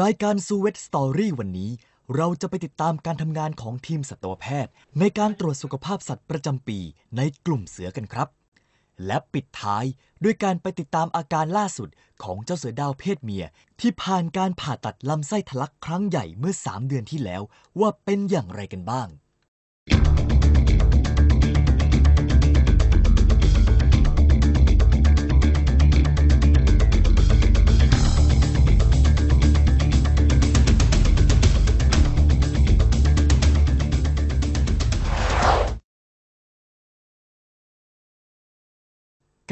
รายการซูเวตสตอรี่วันนี้ เราจะไปติดตามการทำงานของทีมสัตวแพทย์ ในการตรวจสุขภาพสัตว์ประจำปีในกลุ่มเสือกันครับ และปิดท้ายด้วยการไปติดตามอาการล่าสุดของเจ้าเสือดาวเพศเมีย ที่ผ่านการผ่าตัดลำไส้ทะลักครั้งใหญ่เมื่อ 3 เดือนที่แล้ว ว่าเป็นอย่างไรกันบ้าง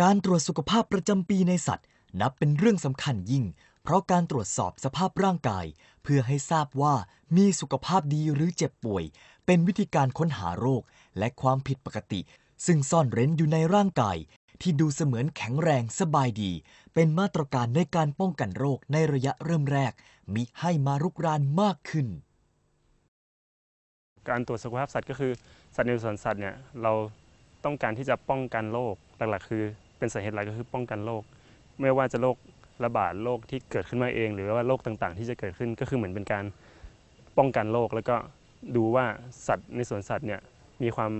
การตรวจสุขภาพประจำปีในสัตว์ นับเป็นเรื่องสำคัญยิ่ง เพราะการตรวจสอบสภาพร่างกาย เพื่อให้ทราบว่ามีสุขภาพดีหรือเจ็บป่วย เป็นวิธีการค้นหาโรค และความผิดปกติ ซึ่งซ่อนเร้นอยู่ในร่างกาย ที่ดูเสมือนแข็งแรงสบายดี เป็นมาตรการในการป้องกันโรคในระยะเริ่มแรก มิให้มารุกรานมากขึ้น การตรวจสุขภาพสัตว์ก็คือสัตว์ในสวนสัตว์เนี่ยเราต้องการที่จะป้องกันโรคหลักๆคือ เป็นสาเหตุหลักก็คือป้องกันโรคไม่ว่าจะโรคระบาดโรคที่เกิดขึ้นมาเอง หรือว่าโรคต่างๆ ที่จะเกิดขึ้นก็คือเหมือนเป็นการป้องกันโรคแล้วก็ดูว่าสัตว์ในสวนสัตว์เนี่ยมีความ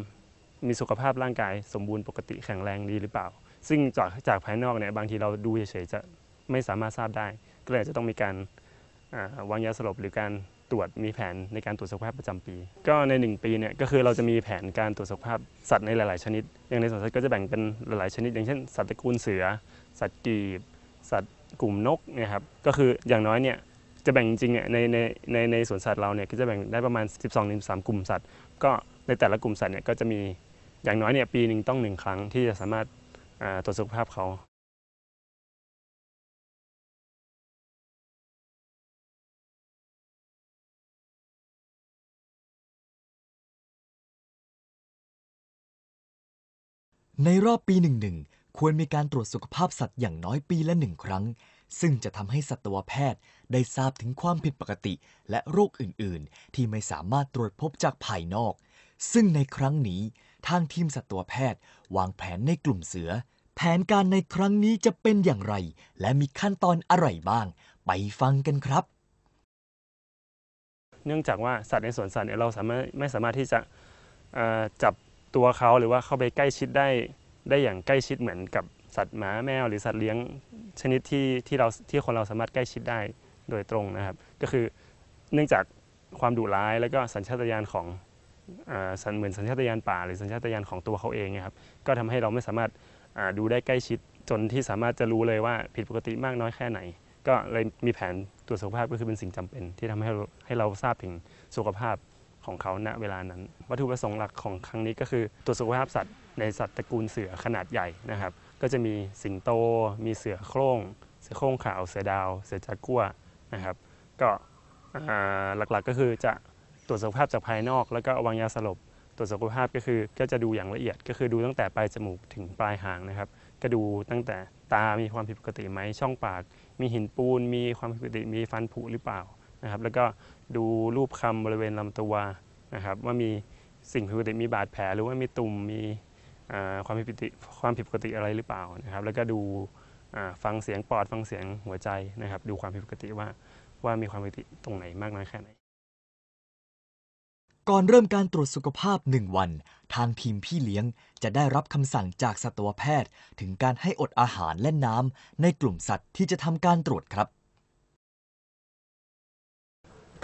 มีสุขภาพร่างกายสมบูรณ์ปกติแข็งแรงดีหรือเปล่า ซึ่งจากจากภายนอกเนี่ยบางทีเราดูเฉยๆจะไม่สามารถทราบได้ ก็เลยจะต้องมีการวางยาสลบหรือการ ตรวจมีแผนในการตรวจสุขภาพประจำปี ก็ใน 1 ปีเนี่ยก็คือเราจะมีแผนการตรวจสุขภาพสัตว์ในหลาย ๆ ชนิด อย่างในสวนสัตว์ก็จะแบ่งเป็นหลาย ๆ ชนิด อย่างเช่น สัตว์ตระกูลเสือ สัตว์กีบ สัตว์กลุ่มนกเนี่ยครับก็คืออย่างน้อยเนี่ยจะแบ่งจริงๆเนี่ยในในในในสวนสัตว์เราเนี่ยก็จะแบ่งได้ประมาณ 12-13 กลุ่มสัตว์ ก็ในแต่ละกลุ่มสัตว์เนี่ยก็จะมีอย่างน้อยเนี่ยปีหนึ่งต้องหนึ่งครั้งที่จะสามารถตรวจสุขภาพเขา ในรอบปีหนึ่งหนึ่งควรมีการตรวจสุขภาพสัตว์อย่างน้อยปีละหนึ่งครั้ง ซึ่งจะทำให้สัตวแพทย์ได้ทราบถึงความผิดปกติและโรคอื่น ๆ ที่ไม่สามารถตรวจพบจากภายนอก ซึ่งในครั้งนี้ทางทีมสัตวแพทย์ วางแผนในกลุ่มเสือ แผนการในครั้งนี้จะเป็นอย่างไร และมีขั้นตอนอะไรบ้าง ไปฟังกันครับ เนื่องจากว่าสัตว์ในสวนสัตว์เนี่ยเราสามารถไม่สามารถที่จะเอ่อจับ ตัวเขาหรือว่าเข้าไปใกล้ชิดได้ได้อย่างใกล้ชิดเหมือนกับสัตว์หมาแมวหรือสัตว์เลี้ยงชนิดที่ที่เราที่คนเราสามารถใกล้ชิดได้โดยตรงนะครับ ก็คือเนื่องจากความดุร้ายแล้วก็สัญชาตญาณของเอ่อสัญเหมือนสัญชาตญาณป่า หรือสัญชาตญาณของตัวเขาเองนะครับก็ทำให้เราไม่สามารถดูได้ใกล้ชิดจนที่สามารถจะรู้เลยว่าผิดปกติมากน้อยแค่ไหน ก็เลยมีแผนตรวจสุขภาพก็คือเป็นสิ่งจำเป็น ที่ทำให้ให้เราทราบถึงสุขภาพ ของเขาณเวลานั้น วัตถุประสงค์หลักของครั้งนี้ก็คือตรวจสุขภาพสัตว์ในสัตว์ตระกูลเสือขนาดใหญ่นะครับ ก็จะมีสิงโต มีเสือโคร่ง เสือโคร่งขาว เสือดาว เสือจากัวนะครับ ก็หลักๆก็คือจะตรวจสุขภาพจากภายนอก แล้วก็วางยาสลบ ตรวจสุขภาพก็คือก็จะดูอย่างละเอียด ก็คือดูตั้งแต่ปลายจมูกถึงปลายหางนะครับ ก็ดูตั้งแต่ตามีความผิดปกติไหมช่องปาก มีหินปูน มีความผิดปกติ มีฟันผุหรือเปล่า นะครับแล้วก็ดูรูปคำบริเวณลำตัวนะครับว่ามีสิ่งผิดปกติมีบาดแผลหรือว่ามีตุ่มมีความผิดปกติความผิดปกติอะไรหรือเปล่านะครับ แล้วก็ดูฟังเสียงปอดฟังเสียงหัวใจนะครับ ดูความผิดปกติว่าว่ามีความผิดปกติตรงไหนมากน้อยแค่ไหน ก่อนเริ่มการตรวจสุขภาพ 1 วัน ทางทีมพี่เลี้ยงจะได้รับคำสั่งจากสัตวแพทย์ ถึงการให้อดอาหารและน้ำในกลุ่มสัตว์ที่จะทำการตรวจครับ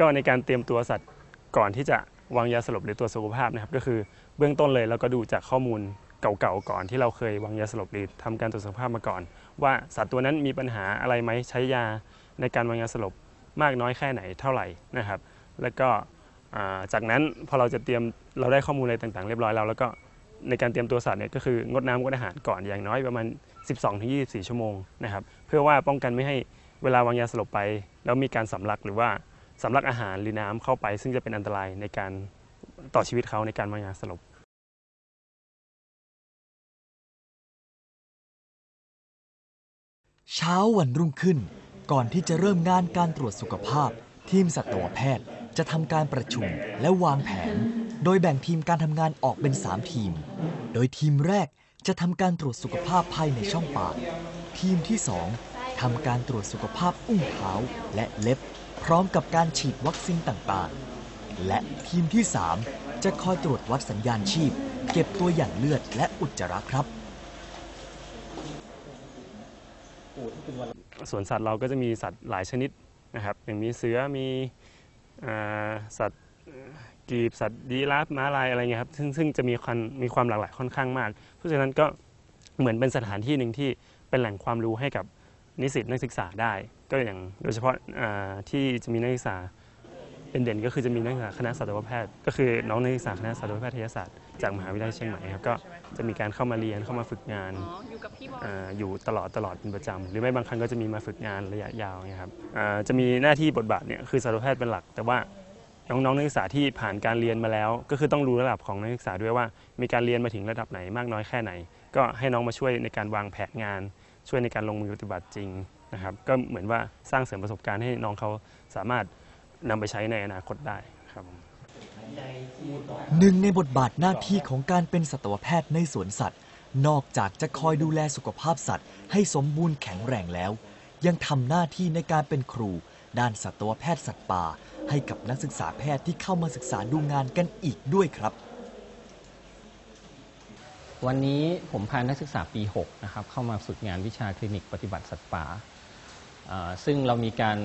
ก็ในการเตรียมตัวสัตว์ก่อนที่จะวางยาสลบหรือตรวจสุขภาพนะครับ ก็คือเบื้องต้นเลยเราก็ดูจากข้อมูลเก่าๆก่อนที่เราเคยวางยาสลบหรือทำการตรวจสุขภาพมาก่อน ว่าสัตว์ตัวนั้นมีปัญหาอะไรไหมใช้ยาในการวางยาสลบมากน้อยแค่ไหนเท่าไหร่นะครับ แล้วก็จากนั้นพอเราจะเตรียมเราได้ข้อมูลอะไรต่างๆ เรียบร้อยแล้วแล้วก็ในการเตรียมตัวสัตว์เนี่ยก็คืองดน้ำงดอาหารก่อนอย่างน้อยประมาณ 12-24 ชั่วโมงนะครับเพื่อว่าป้องกันไม่ให้เวลาวางยาสลบไป แล้วมีการสำลักหรือว่า สำลักอาหารหรือน้ำเข้าไป ซึ่งจะเป็นอันตรายในการต่อชีวิตเขาในการวางยาสลบเช้าวันรุ่งขึ้น ก่อนที่จะเริ่มงานการตรวจสุขภาพ ทีมสัตวแพทย์จะทำการประชุมและวางแผน โดยแบ่งทีมการทำงานออกเป็น 3 ทีม โดยทีมแรกจะทำการตรวจสุขภาพภายในช่องปาก ทีมที่ 2ทำการตรวจสุขภาพอุ้งเท้าและเล็บ พร้อมกับการฉีดวัคซีนต่างๆ และทีมที่ 3 จะคอยตรวจวัดสัญญาณชีพ เก็บตัวอย่างเลือดและอุจจาระครับสวนสัตว์เราก็จะมีสัตว์หลายชนิดนะครับอย่างมีเสือมีอสัตว์กรีบสัตว์ยีราฟม้าลายอะไรเงี้ยครับซึ่งซึ่งจะมีความมีความหลากหลายค่อนข้างมาก เพราะฉะนั้นก็เหมือนเป็นสถานที่หนึ่งที่เป็นแหล่งความรู้ให้กับ นิสิตนักศึกษาได้ ก็อย่างโดยเฉพาะที่จะมีนักศึกษาเป็นเด่นก็คือจะมีนักศึกษาคณะสัตวแพทย์ ก็คือน้องนักศึกษาคณะสัตวแพทยศาสตร์จากมหาวิทยาลัยเชียงใหม่ครับก็จะมีการเข้ามาเรียนเข้ามาฝึกงานอยู่ตลอดตลอดเป็นประจำหรือไม่บางครั้งก็จะมีมาฝึกงานระยะยาวนี่ยครับจะมีหน้าที่บทบาทเนี่ยคือสัตวแพทย์เป็นหลัก แต่ว่าน้องๆนักศึกษาที่ผ่านการเรียนมาแล้ว ก็คือต้องรู้ระดับของนักศึกษาด้วยว่า มีการเรียนมาถึงระดับไหนมากน้อยแค่ไหน ก็ให้น้องมาช่วยในการวางแผนงาน ช่วยในการลงมือปฏิบัติจริงนะครับ ก็เหมือนว่าสร้างเสริมประสบการณ์ให้น้องเขาสามารถนำไปใช้ในอนาคตได้ครับหนึ่งในบทบาทหน้าที่ของการเป็นสัตวแพทย์ในสวนสัตว์ นอกจากจะคอยดูแลสุขภาพสัตว์ ให้สมบูรณ์แข็งแรงแล้ว ยังทำหน้าที่ในการเป็นครู ด้านสัตวแพทย์สัตว์ป่า ให้กับนักศึกษาแพทย์ที่เข้ามาศึกษาดูงานกันอีกด้วยครับ วันนี้ผมพานักศึกษาปี 6 นะครับ เข้ามาฝึกงานวิชาคลินิกปฏิบัติสัตว์ป่า ซึ่งเรามีการ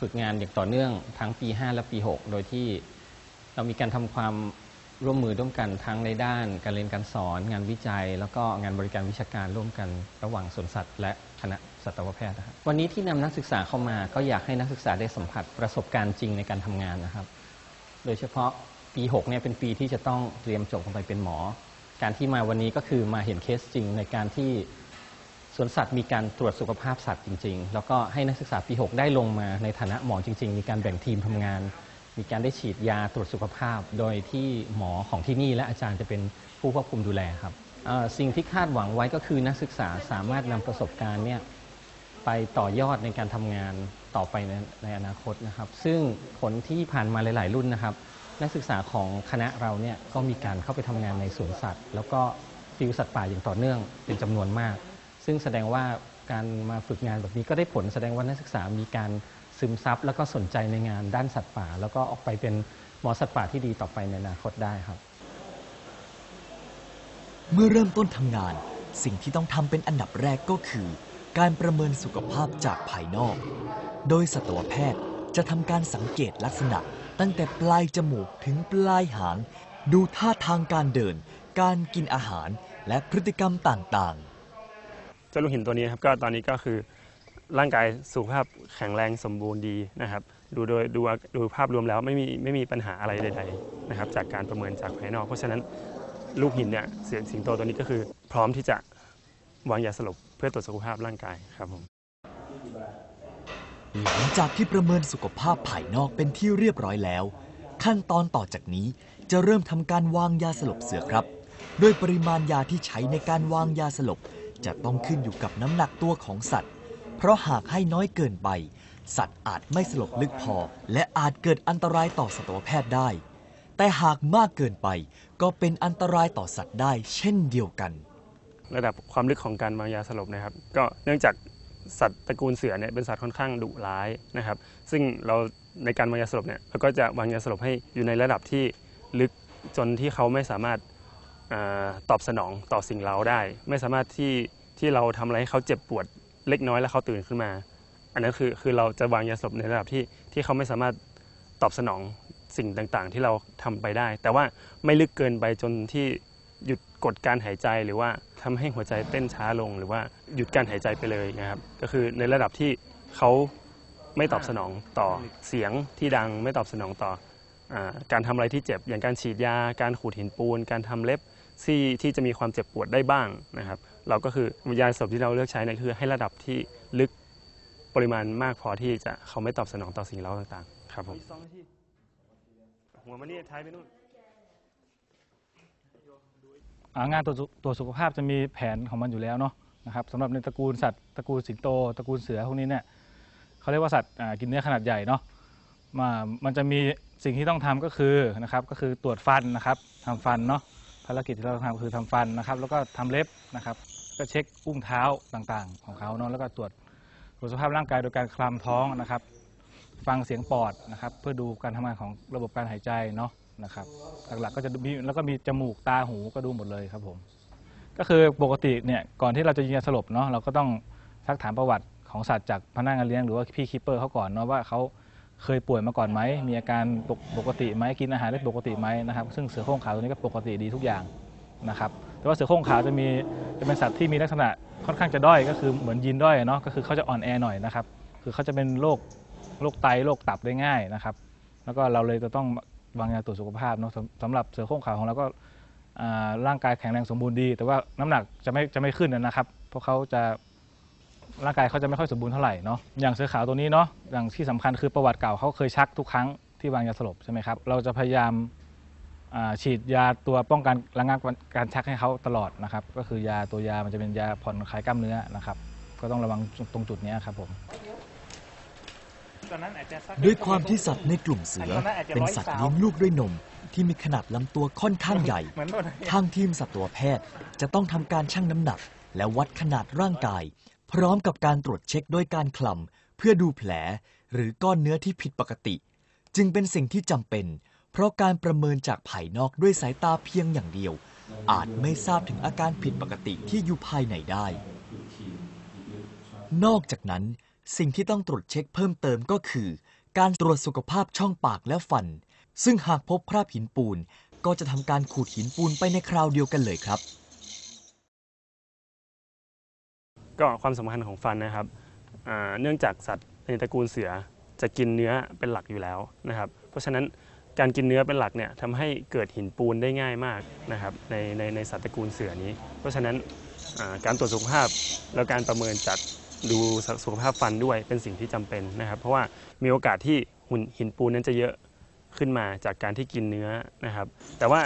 ฝึกงานอย่างต่อเนื่องทั้งปี 5 และปี 6 โดยที่เรามีการทำความร่วมมือร่วมกันทั้งในด้านการเรียนการสอน งานวิจัย แล้วก็งานบริการวิชาการร่วมกันระหว่างสวนสัตว์ และคณะสัตวแพทย์นะครับวันนี้ที่นำนักศึกษาเข้ามาก็อยากให้นักศึกษาได้สัมผัสประสบการณ์จริงในการทำงานนะครับ โดยเฉพาะปี 6 เนี่ยเป็นปีที่จะต้องเตรียมจบลงไปเป็นหมอ การที่มาวันนี้ก็คือมาเห็นเคสจริงในการที่สวนสัตว์มีการตรวจสุขภาพสัตว์จริง ๆ แล้วก็ให้นักศึกษาปี 6 ได้ลงมาในฐานะหมอจริง ๆ มีการแบ่งทีมทำงาน มีการได้ฉีดยาตรวจสุขภาพ โดยที่หมอของที่นี่และอาจารย์จะเป็นผู้ควบคุมดูแลครับสิ่งที่คาดหวังไว้ก็คือนักศึกษาสามารถนำประสบการณ์เนี่ยไปต่อยอดในการทำงานต่อไปในในอนาคตนะครับ ซึ่งผลที่ผ่านมาหลาย ๆ รุ่นนะครับ นักศึกษาของคณะเราเนี่ยก็มีการเข้าไปทำงานในสวนสัตว์ แล้วก็ฟิวสัตว์ป่าอย่างต่อเนื่องเป็นจำนวนมาก ซึ่งแสดงว่าการมาฝึกงานแบบนี้ก็ได้ผลแสดงว่านักศึกษามีการซึมซับแล้วก็สนใจในงานด้านสัตว์ป่า แล้วก็ออกไปเป็นหมอสัตว์ป่าที่ดีต่อไปในอนาคตได้ครับ เมื่อเริ่มต้นทำงาน สิ่งที่ต้องทำเป็นอันดับแรกก็คือ การประเมินสุขภาพจากภายนอก โดยสัตวแพทย์จะทำการสังเกตลักษณะ ตั้งแต่ปลายจมูกถึงปลายหาง ดูท่าทางการเดิน การกินอาหารและพฤติกรรมต่างๆ เจ้าลูกหินตัวนี้ครับก็ตอนนี้ก็คือร่างกายสุขภาพแข็งแรงสมบูรณ์ดีนะครับ ดูโดยดูดูภาพรวมแล้วไม่มีไม่มีปัญหาอะไรใดๆนะครับ จากการประเมินจากภายนอก เพราะฉะนั้นลูกหินเนี่ยเสียงสิงโตตัวนี้ก็คือพร้อมที่จะวางยาสลบเพื่อตรวจสุขภาพร่างกายครับผม หลังจากที่ประเมินสุขภาพภายนอกเป็นที่เรียบร้อยแล้ว ขั้นตอนต่อจากนี้จะเริ่มทำการวางยาสลบเสือครับ โดยปริมาณยาที่ใช้ในการวางยาสลบ จะต้องขึ้นอยู่กับน้ำหนักตัวของสัตว์ เพราะหากให้น้อยเกินไป สัตว์อาจไม่สลบลึกพอ และอาจเกิดอันตรายต่อสัตวแพทย์ได้ แต่หากมากเกินไป ก็เป็นอันตรายต่อสัตว์ได้ เช่นเดียวกัน ระดับความลึกของการวางยาสลบนะครับ ก็เนื่องจาก สัตว์ตระกูลเสือเนี่ยเป็นสัตว์ค่อนข้างดุร้ายนะครับ ซึ่งเราในการวางยาสลบเนี่ยเราก็จะวางยาสลบให้อยู่ในระดับที่ลึกจนที่เขาไม่สามารถอตอบสนองต่อสิ่งเราได้ ไม่สามารถที่ที่เราทำอะไรให้เขาเจ็บปวดเล็กน้อยแล้วเขาตื่นขึ้นมา อันนั้นคือคือเราจะวางยาสลบในระดับที่ที่เขาไม่สามารถตอบสนองสิ่งต่างๆ ที่เราทำไปได้ แต่ว่าไม่ลึกเกินไปจนที่ หยุดกดการหายใจหรือว่าทำให้หัวใจเต้นช้าลง หรือว่าหยุดการหายใจไปเลยนะครับก็คือในระดับที่เขาไม่ตอบสนองต่อเสียงที่ดังไม่ตอบสนองต่ออการทำอะไรที่เจ็บอย่างการฉีดยา การขูดหินปูน การทำเล็บที่ที่จะมีความเจ็บปวดได้บ้างนะครับ เราก็คือยาสลบที่เราเลือกใช้เนี่ยคือให้ระดับที่ลึกปริมาณมากพอที่จะเขาไม่ตอบสนองต่อสิ่งเร้าต่างๆ ครับผมหัวมันนี่ท้ายไปนู่น งานตัวจสุตัวจสุขภาพจะมีแผนของมันอยู่แล้วเนาะนะครับสำหรับในตระกูลสัตว์ตระกูลสิงโตตระกูลเสือพวกนี้เนี่ยเขาเรียกว่าสัตว์กินเนื้อขนาดใหญ่เนาะมามันจะมีสิ่งที่ต้องทำก็คือนะครับก็คือตรวจฟันนะครับทำฟันเนาะภารกิจที่เราทำคือทำฟันนะครับ แล้วก็ทำเล็บนะครับ ก็เช็คอุ้งเท้าต่างๆ ของเขาเนาะแล้วก็ตรวจตรวจสภาพร่างกายโดยการคลำท้องนะครับ ฟังเสียงปอดนะครับ เพื่อดูการทำงานของระบบการหายใจเนาะ นะครับ หลักๆก็จะมีแล้วก็มีจมูกตาหูก็ดูหมดเลยครับผม ก็คือปกติเนี่ยก่อนที่เราจะยิงยาสลบเนาะเราก็ต้องซักถามประวัติของสัตว์จากพนักงานเลี้ยงหรือว่าพี่คีปเปอร์เขาก่อนเนาะว่าเขาเคยป่วยมาก่อนไหม มีอาการปกปกติไหมกินอาหารได้ปกติไหมนะครับ ซึ่งเสือโคร่งขาวตัวนี้ก็ปกติดีทุกอย่างนะครับ แต่ว่าเสือโคร่งขาวจะมีจะเป็นสัตว์ที่มีลักษณะค่อนข้างจะด้อยก็คือเหมือนยีนด้อยเนาะ ก็คือเขาจะอ่อนแอหน่อยนะครับ คือเขาจะเป็นโรคโรคไตโรคตับได้ง่ายนะครับ แล้วก็เราเลยจะต้อง วางยาตรวจสุขภาพเนาะสำสำหรับเสือโคร่งขาวของเราก็อ่าร่างกายแข็งแรงสมบูรณ์ดี แต่ว่าน้ำหนักจะไม่จะไม่ขึ้นนะครับ เพราะเขาจะร่างกายเขาจะไม่ค่อยสมบูรณ์เท่าไหร่เนาะอย่างเสือขาวตัวนี้เนาะอย่างที่สำคัญคือประวัติเก่าเขาเคยชักทุกครั้งที่วางยาสลบใช่ไหมครับเราจะพยายามอ่าฉีดยาตัวป้องกันระงับการชักให้เขาตลอดนะครับ ก็คือยาตัวยามันจะเป็นยาผ่อนคลายกล้ามเนื้อนะครับ ก็ต้องระวังตรงจุดเนี้ยครับผม ด้วยความที่สัตว์ในกลุ่มเสือ เป็นสัตว์เลี้ยงลูกด้วยนม ที่มีขนาดลำตัวค่อนข้างใหญ่ ทางทีมสัตวแพทย์จะต้องทำการชั่งน้ำหนัก และวัดขนาดร่างกาย พร้อมกับการตรวจเช็คด้วยการคลำเพื่อดูแผล หรือก้อนเนื้อที่ผิดปกติ จึงเป็นสิ่งที่จำเป็น เพราะการประเมินจากภายนอกด้วยสายตาเพียงอย่างเดียว อาจไม่ทราบถึงอาการผิดปกติที่อยู่ภายในได้ นอกจากนั้น สิ่งที่ต้องตรวจเช็คเพิ่มเติมก็คือ การตรวจสุขภาพช่องปากและฟัน ซึ่งหากพบคราบหินปูน ก็จะทำการขูดหินปูนไปในคราวเดียวกันเลยครับ ก็ความสำคัญของฟันนะครับอ่าเนื่องจากสัตว์ในตระกูลเสือจะกินเนื้อเป็นหลักอยู่แล้วนะครับ เพราะฉะนั้นการกินเนื้อเป็นหลักเนี่ยทำให้เกิดหินปูนได้ง่ายมากนะครับในในในสัตว์ตระกูลเสือนี้ เพราะฉะนั้นอ่าการตรวจสุขภาพแล้วการประเมินจาก ดูสุขภาพฟันด้วยเป็นสิ่งที่จำเป็นนะครับ เพราะว่ามีโอกาสที่หุ่นหินปูนนั้นจะเยอะขึ้นมาจากการที่กินเนื้อนะครับ แต่ว่า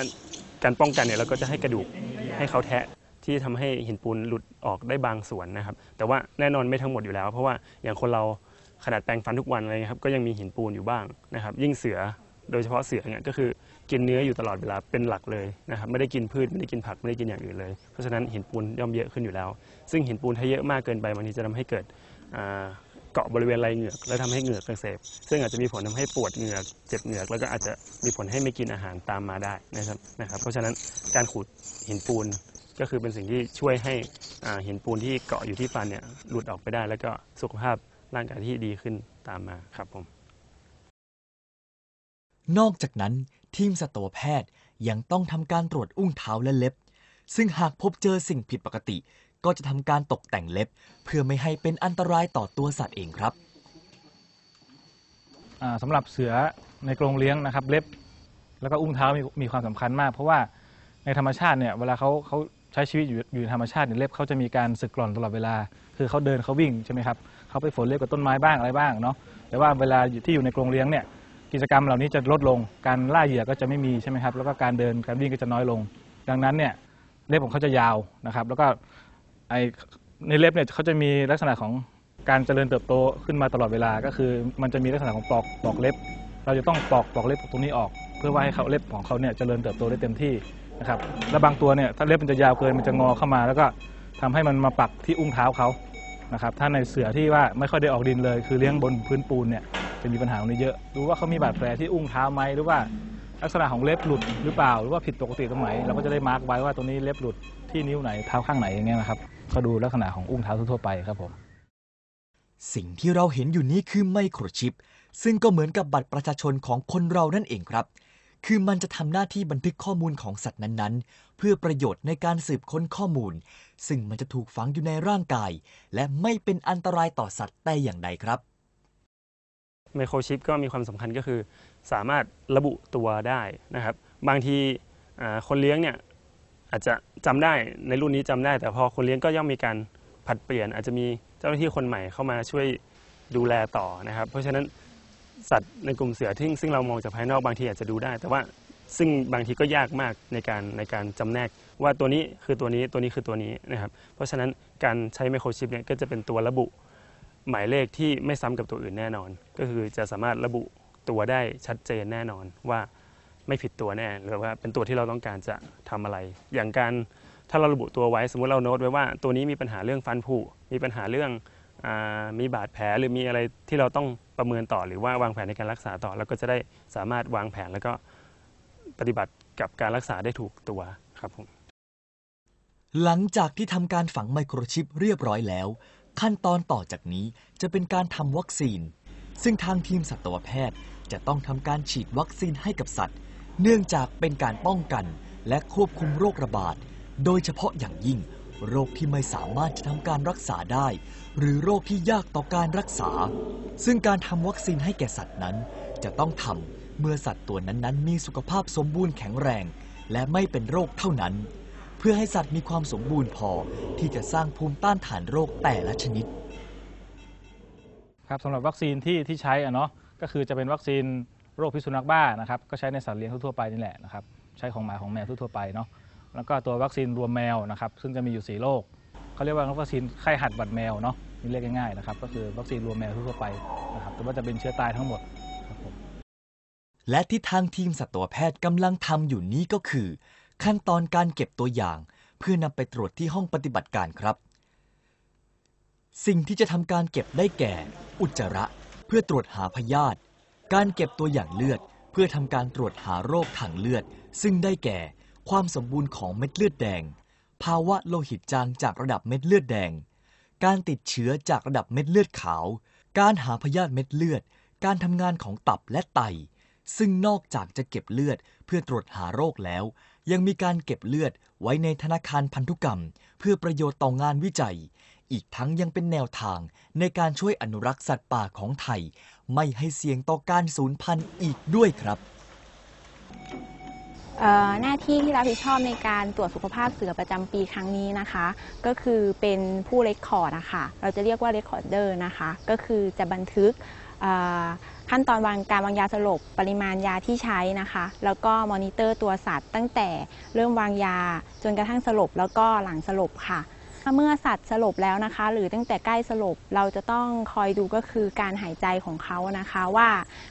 การป้องกันเนี่ยเราก็จะให้กระดูกให้เขาแทะที่ทำให้หินปูนหลุดออกได้บางส่วนนะครับ แต่ว่าแน่นอนไม่ทั้งหมดอยู่แล้ว เพราะว่าอย่างคนเราขนาดแปรงฟันทุกวันอะไรเงี้ยครับก็ยังมีหินปูนอยู่บ้างนะครับ ยิ่งเสือโดยเฉพาะเสือเนี่ยก็คือ กินเนื้ออยู่ตลอดเวลาเป็นหลักเลยนะครับไม่ได้กินพืชไม่ได้กินผักไม่ได้กินอย่างอื่นเลย เพราะฉะนั้นหินปูนย่อมเยอะขึ้นอยู่แล้ว ซึ่งหินปูนถ้าเยอะมากเกินไปบางทีจะทำให้เกิดเกาะบริเวณไรเหงือก และทำให้เหงือกอักเสบซึ่งอาจจะมีผลทำให้ปวดเหงือกเจ็บเหงือก แล้วก็อาจจะมีผลให้ไม่กินอาหารตามมาได้นะครับนะครับ เพราะฉะนั้นการขูดหินปูนก็คือเป็นสิ่งที่ช่วยให้หินปูนที่เกาะอยู่ที่ฟันเนี่ยหลุดออกไปได้ แล้วก็สุขภาพร่างกายที่ดีขึ้นตามมาครับผมนอกจากนั้น ทีมสัตวแพทย์ยังต้องทำการตรวจอุ้งเท้าและเล็บ ซึ่งหากพบเจอสิ่งผิดปกติ ก็จะทำการตกแต่งเล็บ เพื่อไม่ให้เป็นอันตรายต่อตัวสัตว์เองครับสำหรับเสือในกรงเลี้ยงนะครับ เล็บ แล้วก็อุ้งเท้ามีมีความสำคัญมาก เพราะว่าในธรรมชาติเนี่ยเวลาเขาเขาใช้ชีวิตอยู่อยู่ในธรรมชาติเนี่ยเล็บเขาจะมีการสึกกร่อนตลอดเวลา คือเขาเดินเขาวิ่งใช่ไหมครับเขาไปฝนเล็บกับต้นไม้บ้างอะไรบ้างเนาะแต่ว่าเวลาที่อยู่ในกรงเลี้ยงเนี่ย กิจกรรมเหล่านี้จะลดลง การล่าเหยื่อก็จะไม่มีใช่ไหมครับ แล้วก็การเดินการวิ่งก็จะน้อยลง ดังนั้นเนี่ยเล็บของเขาจะยาวนะครับ แล้วก็ไอในเล็บเนี่ยเขาจะมีลักษณะของการเจริญเติบโตขึ้นมาตลอดเวลา ก็คือมันจะมีลักษณะของปลอกปลอกเล็บ เราจะต้องปลอกปลอกเล็บตรงนี้ออก เพื่อว่าให้เขาเล็บของเขาเนี่ยเจริญเติบโตได้เต็มที่นะครับ และบางตัวเนี่ยถ้าเล็บมันจะยาวเกินมันจะงอเข้ามา แล้วก็ทำให้มันมาปักที่อุ้งเท้าเขานะครับ ถ้าในเสือที่ว่าไม่ค่อยได้ออกดินเลย คือเลี้ยงบนพื้นปูนเนี่ย จะมีปัญหาตรงนี้เยอะดูว่าเขามีบาดแผลที่อุ้งเท้าไหมหรือว่าลักษณะของเล็บหลุดหรือเปล่า หรือว่าผิดปกติตรงไหนเราก็จะได้มาร์กไว้ว่าตรงนี้เล็บหลุดที่นิ้วไหนเท้าข้างไหนอย่างเงี้ยนะครับก็ดูลักษณะของอุ้งเท้าทั่วไปครับผมสิ่งที่เราเห็นอยู่นี้คือไมโครชิป ซึ่งก็เหมือนกับบัตรประชาชนของคนเรานั่นเองครับ คือมันจะทำหน้าที่บันทึกข้อมูลของสัตว์นั้นๆ เพื่อประโยชน์ในการสืบค้นข้อมูล ซึ่งมันจะถูกฝังอยู่ในร่างกาย และไม่เป็นอันตรายต่อสัตว์แต่อย่างใดครับ ไมโครชิปก็มีความสำคัญก็คือ สามารถระบุตัวได้นะครับ บางทีคนเลี้ยงเนี่ยอาจจะจำได้ในรุ่นนี้จำได้ แต่พอคนเลี้ยงก็ย่อมมีการผัดเปลี่ยน อาจจะมีเจ้าหน้าที่คนใหม่เข้ามาช่วยดูแลต่อนะครับ เพราะฉะนั้นสัตว์ในกลุ่มเสือที่ซึ่งเรามองจากภายนอกบางทีอาจจะดูได้ แต่ว่าซึ่งบางทีก็ยากมากในการในการจำแนกว่าตัวนี้คือตัวนี้ตัวนี้คือตัวนี้นะครับ เพราะฉะนั้นการใช้ไมโครชิปเนี่ยก็จะเป็นตัวระบุ หมายเลขที่ไม่ซ้ำกับตัวอื่นแน่นอน ก็คือจะสามารถระบุตัวได้ชัดเจนแน่นอนว่าไม่ผิดตัวแน่หรือว่าเป็นตัวที่เราต้องการจะทำอะไร อย่างการถ้าเราระบุตัวไว้สมมุติเราโน้ตไว้ว่า ตัวนี้มีปัญหาเรื่องฟันผุมีปัญหาเรื่องอมีบาดแผลหรือมีอะไรที่เราต้องประเมินต่อหรือว่าวางแผนในการรักษาต่อแล้วก็จะได้สามารถวางแผนแล้วก็ปฏิบัติกับการรักษาได้ถูกตัวครับผมหลังจากที่ทำการฝังไมโครชิปเรียบร้อยแล้ว ขั้นตอนต่อจากนี้จะเป็นการทำวัคซีน ซึ่งทางทีมสัตวแพทย์จะต้องทำการฉีดวัคซีนให้กับสัตว์ เนื่องจากเป็นการป้องกันและควบคุมโรคระบาด โดยเฉพาะอย่างยิ่ง โรคที่ไม่สามารถจะทำการรักษาได้ หรือโรคที่ยากต่อการรักษา ซึ่งการทำวัคซีนให้แก่สัตว์นั้น จะต้องทำเมื่อสัตว์ตัวนั้นๆ มีสุขภาพสมบูรณ์แข็งแรง และไม่เป็นโรคเท่านั้น พื่อให้สัตว์มีความสมบูรณ์พอที่จะสร้างภูมิต้านทานโรคแต่ละชนิด ครับสำหรับวัคซีนที่ที่ใช้อะเนาะก็คือจะเป็นวัคซีนโรคพิษสุนัขบ้านะครับก็ใช้ในสัตว์เลี้ยงทั่วๆไปนี่แหละนะครับใช้ของหมาของแมวทั่วๆไปเนาะแล้วก็ตัววัคซีนรวมแมวนะครับซึ่งจะมีอยู่ 4 โรคเขาเรียกว่าวัคซีนไข้หัดบัดแมวเนาะนี่เรียกง่ายๆนะครับก็คือวัคซีนรวมแมวทั่วๆไปนะครับแต่ว่าจะเป็นเชื้อตายทั้งหมดครับผมและที่ทางทีมสัตวแพทย์กำลังทำอยู่นี้ก็คือ ขั้นตอนการเก็บตัวอย่าง เพื่อนำไปตรวจที่ห้องปฏิบัติการครับ สิ่งที่จะทำการเก็บได้แก่ อุจจาระ เพื่อตรวจหาพยาธิการเก็บตัวอย่างเลือด เพื่อทำการตรวจหาโรคทางเลือด ซึ่งได้แก่ ความสมบูรณ์ของเม็ดเลือดแดง ภาวะโลหิตจางจากระดับเม็ดเลือดแดง การติดเชื้อจากระดับเม็ดเลือดขาว การหาพยาธิเม็ดเลือด การทำงานของตับและไตซึ่งนอกจากจะเก็บเลือดเพื่อตรวจหาโรคแล้ว ยังมีการเก็บเลือดไว้ในธนาคารพันธุกรรม เพื่อประโยชน์ต่องานวิจัย อีกทั้งยังเป็นแนวทางในการช่วยอนุรักษ์สัตว์ป่าของไทย ไม่ให้เสี่ยงต่อการสูญพันธุ์อีกด้วยครับหน้าที่ที่รับผิดชอบในการตรวจสุขภาพเสือประจำปีครั้งนี้นะคะ ก็คือเป็นผู้เรคคอร์ดอะคะเราจะเรียกว่าเรคคอร์เดอร์นะคะ ก็คือจะบันทึก ขั้นตอนวางการวางยาสลบปริมาณยาที่ใช้นะคะ แล้วก็มอนิเตอร์ตัวสัตว์ ตั้งแต่เริ่มวางยาจนกระทั่งสลบแล้วก็หลังสลบค่ะเมื่อสัตว์สลบแล้วนะคะ หรือตั้งแต่ใกล้สลบเราจะต้องคอยดูก็คือการหายใจของเขานะคะ ว่า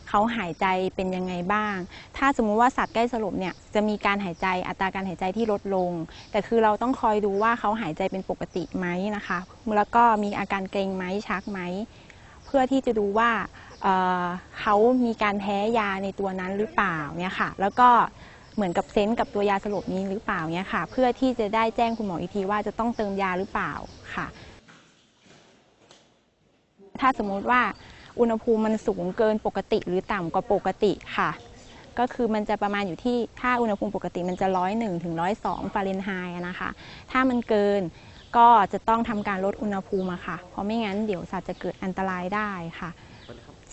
เขาหายใจเป็นยังไงบ้าง ถ้าสมมุติว่าสัตว์ใกล้สลบเนี่ยจะมีการหายใจอัตราการหายใจที่ลดลง แต่คือเราต้องคอยดูว่าเขาหายใจเป็นปกติไหมนะคะ แล้วก็มีอาการเกร็งไหมชักไหม เพื่อที่จะดูว่า เขามีการแพ้ยาในตัวนั้นหรือเปล่าเนี่ยค่ะ แล้วก็เหมือนกับเซนส์กับตัวยาสลบนี้หรือเปล่าเนี่ยค่ะ เพื่อที่จะได้แจ้งคุณหมออีกทีว่าจะต้องเติมยาหรือเปล่าค่ะ ถ้าสมมุติว่าอุณหภูมิมันสูงเกินปกติ หรือต่ำกว่าปกติค่ะ ก็คือมันจะประมาณอยู่ที่ถ้าอุณหภูมิปกติมันจะร้อยหนึ่งถึงร้อยสองฟาเรนไฮต์นะคะ ถ้ามันเกินก็จะต้องทำการลดอุณหภูมิค่ะ เพราะไม่งั้นเดี๋ยวสัตว์จะเกิดอันตรายได้ค่ะ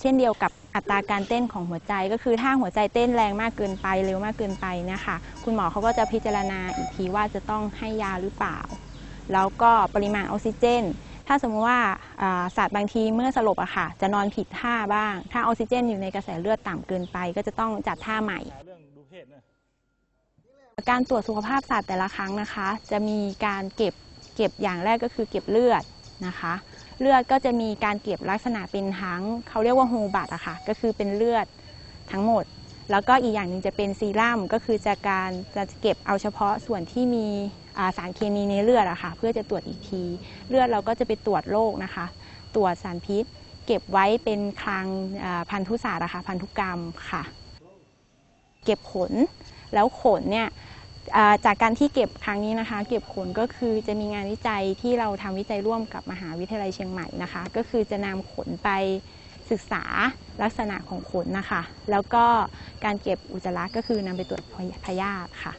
เช่นเดียวกับอัตราการเต้นของหัวใจ ก็คือถ้าหัวใจเต้นแรงมากเกินไปเร็วมากเกินไปเนี่ยค่ะคุณหมอเขาก็จะพิจารณาอีกทีว่าจะต้องให้ยาหรือเปล่า แล้วก็ปริมาณออกซิเจน ถ้าสมมติว่าอ่าสัตว์บางทีเมื่อสลบอะค่ะ จะนอนผิดท่าบ้าง ถ้าออกซิเจนอยู่ในกระแสเลือดต่ำเกินไป ก็จะต้องจัดท่าใหม่การตรวจสุขภาพสัตว์แต่ละครั้งนะคะ จะมีการเก็บเก็บอย่างแรกก็คือเก็บเลือดนะคะ เลือดก็จะมีการเก็บลักษณะเป็นทั้งเขาเรียกว่าโฮบัตอะค่ะก็คือเป็นเลือดทั้งหมด แล้วก็อีกอย่างหนึ่งจะเป็นซีรั่มก็คือจะการจะเก็บเอาเฉพาะส่วนที่มีาสารเคมีในเลือดอะค่ะเพื่อจะตรวจอีกที เลือดเราก็จะไปตรวจโรคนะคะ ตรวจสารพิษ เก็บไว้เป็นคลังพันธุศาสตร์อะค่ะพันธุกรรมค่ะ เก็บขนแล้วขนเนี่ย จากการที่เก็บครั้งนี้นะคะ เก็บขนก็คือจะมีงานวิจัยที่เราทำวิจัยร่วมกับมหาวิทยาลัยเชียงใหม่นะคะ ก็คือจะนำขนไปศึกษาลักษณะของขนนะคะ แล้วก็การเก็บอุจจาระก็คือนำไปตรวจพยาธิค่ะ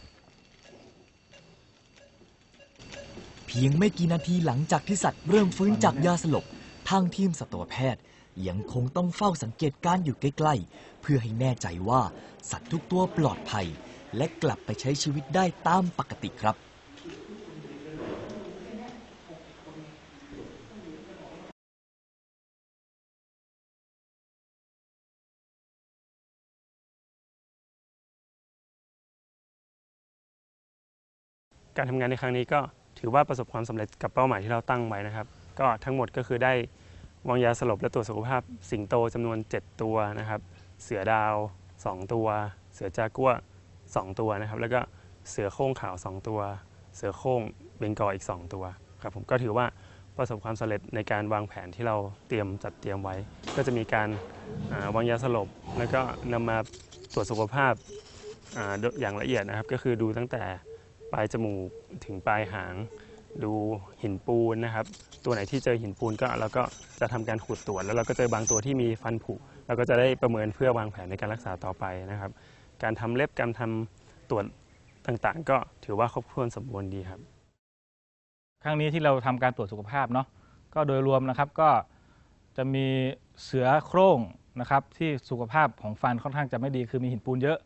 เพียงไม่กี่นาทีหลังจากที่สัตว์เริ่มฟื้นจากยาสลบทางทีมสัตวแพทย์ยังคงต้องเฝ้าสังเกตการณ์อยู่ใกล้ๆ เพื่อให้แน่ใจว่าสัตว์ทุกตัวปลอดภัย และกลับไปใช้ชีวิตได้ตามปกติครับการทำงานในครั้งนี้ก็ถือว่าประสบความสำเร็จกับเป้าหมายที่เราตั้งไว้นะครับ ก็ทั้งหมดก็คือได้วางยาสลบและตรวจสุขภาพสิงโตจำนวน 7 ตัวนะครับ เสือดาว 2 ตัว เสือจากัว 2 ตัวนะครับ แล้วก็เสือโคร่งขาว 2 ตัว เสือโคร่งเบงกอลอีก 2 ตัวครับผมก็ถือว่าประสบความสำเร็จในการวางแผนที่เราเตรียมจัดเตรียมไว้ ก็จะมีการาวางยาสลบ แล้วก็นำมาตรวจสุขภาพอาอย่างละเอียดนะครับ ก็คือดูตั้งแต่ปลายจมูกถึงปลายหาง ดูหินปูนนะครับ ตัวไหนที่เจอหินปูนก็เราก็จะทำการขูดตรวจแล้วเราก็เจอบางตัวที่มีฟันผุเราก็จะได้ประเมินเพื่อวางแผนในการรักษาต่อไปนะครับ การทำเล็บการทำตรวจต่างๆ ก็ถือว่าครบถ้วนสมบูรณ์ดีครับครั้งนี้ที่เราทำการตรวจสุขภาพเนาะก็โดยรวมนะครับก็จะมีเสือโคร่งนะครับที่สุขภาพของฟันค่อนข้างจะไม่ดีคือมีหินปูนเยอะ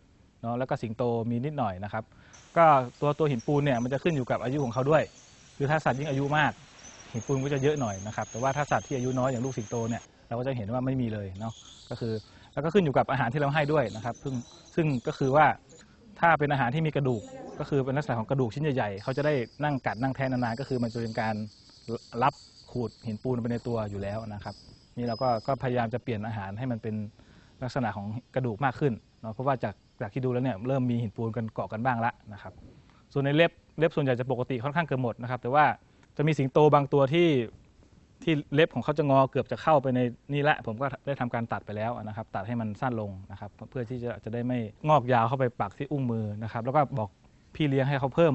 เนาะแล้วก็สิงโตมีนิดหน่อยนะครับ ก็ตัวตัวหินปูนเนี่ยมันจะขึ้นอยู่กับอายุของเขาด้วย คือถ้าสัตว์ยิ่งอายุมาก หินปูนก็จะเยอะหน่อยนะครับแต่ว่าถ้าสัตว์ที่อายุน้อยอย่างลูกสิงโตเนี่ยเราก็จะเห็นว่าไม่มีเลยเนาะก็คือ แล้วก็ขึ้นอยู่กับอาหารที่เราให้ด้วยนะครับ ซึ่งซึ่งก็คือว่าถ้าเป็นอาหารที่มีกระดูกก็คือเป็นลักษณะของกระดูกชิ้นใหญ่ๆเขาจะได้นั่งกัดนั่งแทะนานๆก็คือมันจะเป็นการรับขูดหินปูนไปในตัวอยู่แล้วนะครับนี่เราก็ก็พยายามจะเปลี่ยนอาหารให้มันเป็นลักษณะของกระดูกมากขึ้นเนาะเพราะว่าจากจากที่ดูแล้วเนี่ยเริ่มมีหินปูนกันเกาะกันบ้างละนะครับ ส่วนในเล็บเล็บส่วนใหญ่จะปกติค่อนข้างเกือบหมดนะครับ แต่ว่าจะมีสิงโตบางตัวที่ ที่เล็บของเขาจะงอเกือบจะเข้าไปในนี่ละ ผมก็ได้ทำการตัดไปแล้วนะครับ ตัดให้มันสั้นลงนะครับ เพื่อที่จะจะได้ไม่งอกยาวเข้าไปปักที่อุ้งมือนะครับ แล้วก็บอกพี่เลี้ยงให้เขาเพิ่ม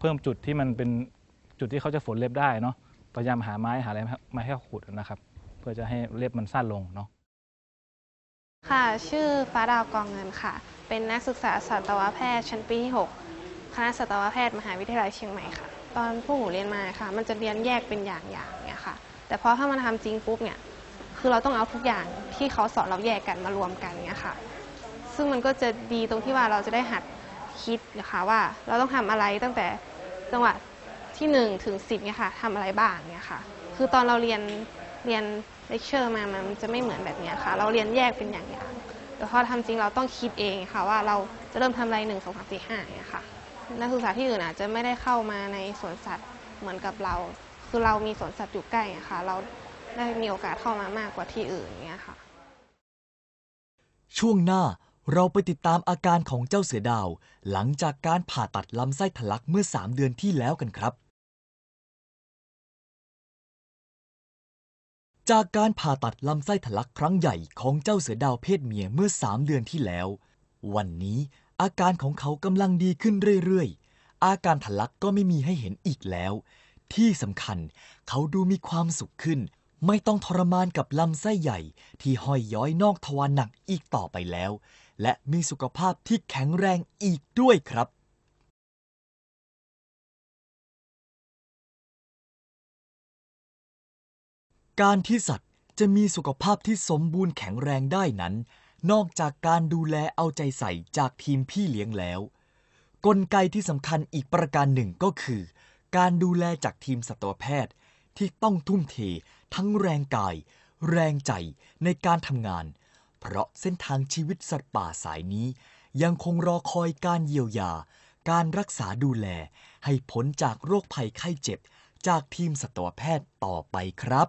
เพิ่มจุดที่มันเป็นจุดที่เขาจะฝนเล็บได้เนาะพยายามหาไม้หาอะไรมาให้เขาขุดนะครับ เพื่อจะให้เล็บมันสั้นลงเนาะค่ะ ชื่อฟ้าดาวกองเงินค่ะ เป็นนักศึกษาสัตวแพทย์ชั้นปีที่ 6 คณะสัตวแพทย์มหาวิทยาลัยเชียงใหม่ค่ะ ตอนพวกหนูเรียนมาค่ะ มันจะเรียนแยกเป็นอย่างๆเนี่ยค่ะ แต่พอถ้ามันทำจริงปุ๊บเนี่ยคือเราต้องเอาทุกอย่างที่เขาสอนเราแยกกันมารวมกันเนี่ยค่ะ ซึ่งมันก็จะดีตรงที่ว่าเราจะได้หัดคิดนะคะว่าเราต้องทำอะไรตั้งแต่จังหวะที่ 1 ถึง 10เนี่ยค่ะทำอะไรบ้างเนี่ยค่ะ คือตอนเราเรียนเรียนเลคเชอร์มามันจะไม่เหมือนแบบเนี้ยค่ะ เราเรียนแยกเป็นอย่างๆแต่พอทำจริงเราต้องคิดเองค่ะว่าเราจะเริ่มทำอะไรหนึ่งสองสามสี่ห้าเนี่ยค่ะนักศึกษาที่อื่นอาจจะไม่ได้เข้ามาในสวนสัตว์เหมือนกับเรา คือเรามีสวนสัตว์อยู่ใกล้อะค่ะ เราได้มีโอกาสเข้ามามากกว่าที่อื่นเนี่ยค่ะ ช่วงหน้าเราไปติดตามอาการของเจ้าเสือดาว หลังจากการผ่าตัดลำไส้ทะลักเมื่อ 3 เดือนที่แล้วกันครับ จากการผ่าตัดลำไส้ทะลักครั้งใหญ่ของเจ้าเสือดาวเพศเมียเมื่อ 3 เดือนที่แล้ว วันนี้อาการของเขากำลังดีขึ้นเรื่อยๆ อาการทะลักก็ไม่มีให้เห็นอีกแล้ว ที่สำคัญ เขาดูมีความสุขขึ้น ไม่ต้องทรมานกับลำไส้ใหญ่ ที่ห้อยย้อยนอกทวารหนักอีกต่อไปแล้ว และมีสุขภาพที่แข็งแรงอีกด้วยครับการที่สัตว์จะมีสุขภาพที่สมบูรณ์แข็งแรงได้นั้น นอกจากการดูแลเอาใจใส่จากทีมพี่เลี้ยงแล้ว กลไกที่สำคัญอีกประการหนึ่งก็คือ การดูแลจากทีมสัตวแพทย์ที่ต้องทุ่มเททั้งแรงกาย แรงใจในการทำงาน เพราะเส้นทางชีวิตสัตว์ป่าสายนี้ ยังคงรอคอยการเยียวยา การรักษาดูแลให้พ้นจากโรคภัยไข้เจ็บ จากทีมสัตวแพทย์ต่อไปครับ